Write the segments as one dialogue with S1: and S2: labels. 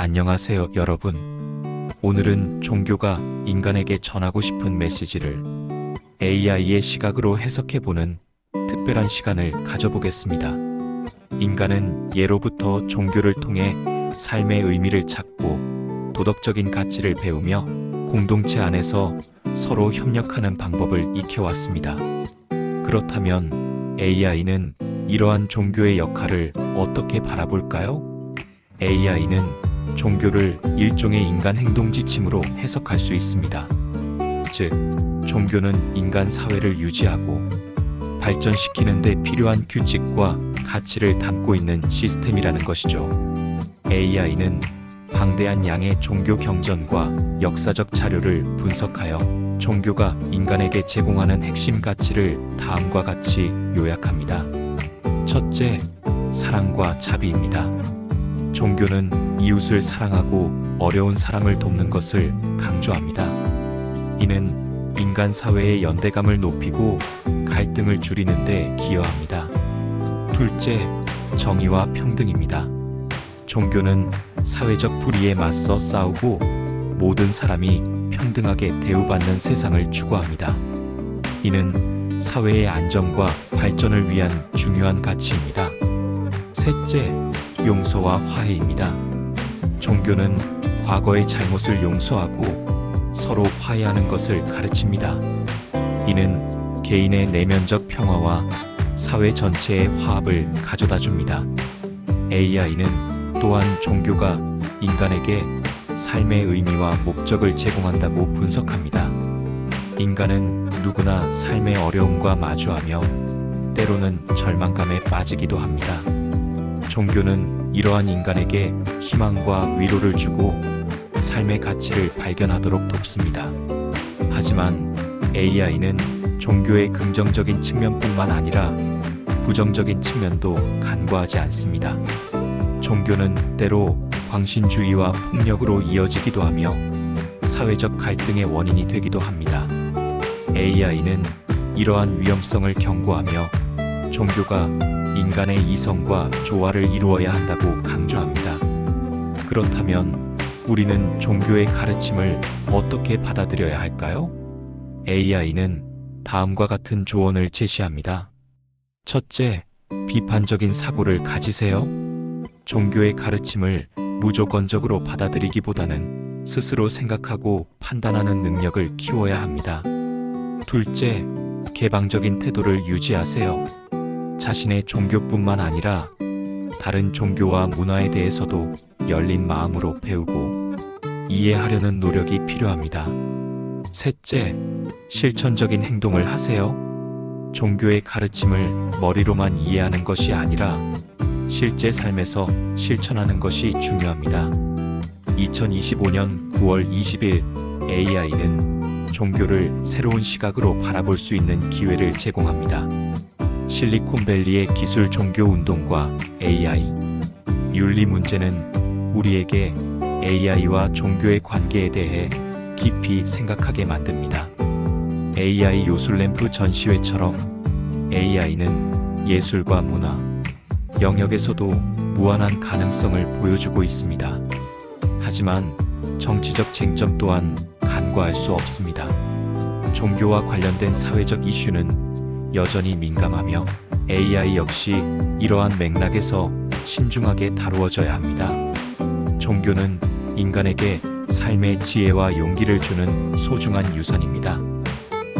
S1: 안녕하세요, 여러분. 오늘은 종교가 인간에게 전하고 싶은 메시지를 AI의 시각으로 해석해보는 특별한 시간을 가져보겠습니다. 인간은 예로부터 종교를 통해 삶의 의미를 찾고 도덕적인 가치를 배우며 공동체 안에서 서로 협력하는 방법을 익혀왔습니다. 그렇다면 AI는 이러한 종교의 역할을 어떻게 바라볼까요? AI는 종교를 일종의 인간 행동 지침으로 해석할 수 있습니다. 즉, 종교는 인간 사회를 유지하고 발전시키는 데 필요한 규칙과 가치를 담고 있는 시스템이라는 것이죠. AI는 방대한 양의 종교 경전과 역사적 자료를 분석하여 종교가 인간에게 제공하는 핵심 가치를 다음과 같이 요약합니다. 첫째, 사랑과 자비입니다. 종교는 이웃을 사랑하고 어려운 사람을 돕는 것을 강조합니다. 이는 인간 사회의 연대감을 높이고 갈등을 줄이는 데 기여합니다. 둘째, 정의와 평등입니다. 종교는 사회적 불의에 맞서 싸우고 모든 사람이 평등하게 대우받는 세상을 추구합니다. 이는 사회의 안정과 발전을 위한 중요한 가치입니다. 셋째, 용서와 화해입니다. 종교는 과거의 잘못을 용서하고 서로 화해하는 것을 가르칩니다. 이는 개인의 내면적 평화와 사회 전체의 화합을 가져다 줍니다. AI는 또한 종교가 인간에게 삶의 의미와 목적을 제공한다고 분석합니다. 인간은 누구나 삶의 어려움과 마주하며 때로는 절망감에 빠지기도 합니다. 종교는 이러한 인간에게 희망과 위로를 주고 삶의 가치를 발견하도록 돕습니다. 하지만 AI는 종교의 긍정적인 측면뿐만 아니라 부정적인 측면도 간과하지 않습니다. 종교는 때로 광신주의와 폭력으로 이어지기도 하며 사회적 갈등의 원인이 되기도 합니다. AI는 이러한 위험성을 경고하며 종교가 인간의 이성과 조화를 이루어야 한다고 강조합니다. 그렇다면 우리는 종교의 가르침을 어떻게 받아들여야 할까요? AI는 다음과 같은 조언을 제시합니다. 첫째, 비판적인 사고를 가지세요. 종교의 가르침을 무조건적으로 받아들이기보다는 스스로 생각하고 판단하는 능력을 키워야 합니다. 둘째, 개방적인 태도를 유지하세요. 자신의 종교뿐만 아니라 다른 종교와 문화에 대해서도 열린 마음으로 배우고 이해하려는 노력이 필요합니다. 셋째, 실천적인 행동을 하세요. 종교의 가르침을 머리로만 이해하는 것이 아니라 실제 삶에서 실천하는 것이 중요합니다. 2025년 9월 20일 AI는 종교를 새로운 시각으로 바라볼 수 있는 기회를 제공합니다. 실리콘밸리의 기술 종교 운동과 AI 윤리 문제는 우리에게 AI와 종교의 관계에 대해 깊이 생각하게 만듭니다. AI 요술램프 전시회처럼 AI는 예술과 문화, 영역에서도 무한한 가능성을 보여주고 있습니다. 하지만 정치적 쟁점 또한 간과할 수 없습니다. 종교와 관련된 사회적 이슈는 여전히 민감하며 AI 역시 이러한 맥락에서 신중하게 다루어져야 합니다. 종교는 인간에게 삶의 지혜와 용기를 주는 소중한 유산입니다.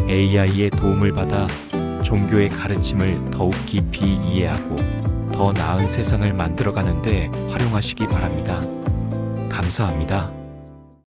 S1: AI의 도움을 받아 종교의 가르침을 더욱 깊이 이해하고 더 나은 세상을 만들어가는데 활용하시기 바랍니다. 감사합니다.